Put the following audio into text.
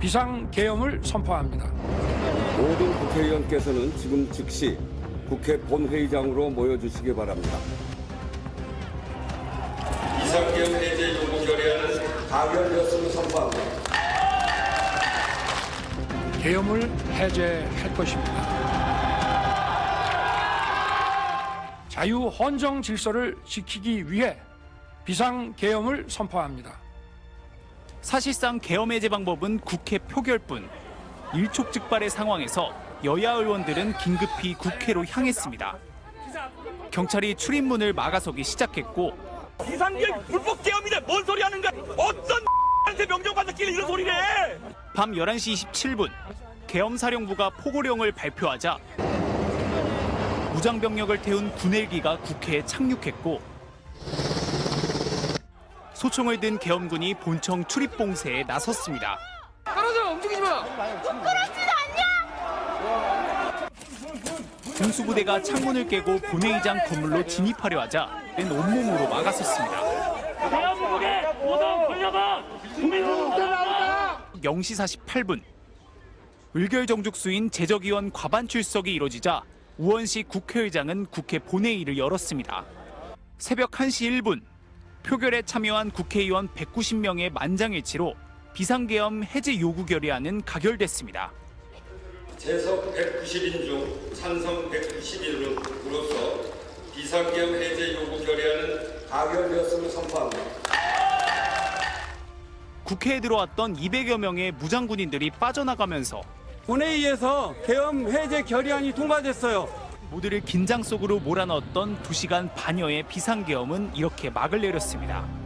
비상계엄을 선포합니다. 모든 국회의원께서는 지금 즉시 국회 본회의장으로 모여주시기 바랍니다. 비상계엄 해제 요구 결의안은 가결되었음을 선포합니다. 계엄을 해제할 것입니다. 자유 헌정 질서를 지키기 위해 비상계엄을 선포합니다. 사실상 계엄 해제 방법은 국회 표결뿐. 일촉즉발의 상황에서 여야 의원들은 긴급히 국회로 향했습니다. 경찰이 출입문을 막아서기 시작했고 비상계엄 불법 계엄인데 뭔 소리 하는 거야? 어떤 한테 명령 받았길래 이런 소리를 해? 밤 11시 27분 계엄사령부가 포고령을 발표하자 무장병력을 태운 군헬기가 국회에 착륙했고 소총을 든 계엄군이 본청 출입 봉쇄에 나섰습니다. 군수부대가 창문을 깨고 본회의장 건물로 진입하려 하자 는 온몸으로 막았었습니다. 대한민국의 모든 권력은 국민으로부터 나온다. 0시 48분 의결정죽수인 제적위원 과반 출석이 이뤄지자 우원식 국회의장은 국회 본회의를 열었습니다. 새벽 1시 1분 표결에 참여한 국회의원 190명의 만장일치로 비상계엄 해제 요구 결의안은 가결됐습니다. 재석 190인 중 찬성 191으로서 비상계엄 해제 요구 결의안은 가결되었음을 선포합니다. 국회에 들어왔던 200여 명의 무장군인들이 빠져나가면서 본회의에서 계엄 해제 결의안이 통과됐어요. 모두를 긴장 속으로 몰아넣었던 2시간 반여의 비상계엄은 이렇게 막을 내렸습니다.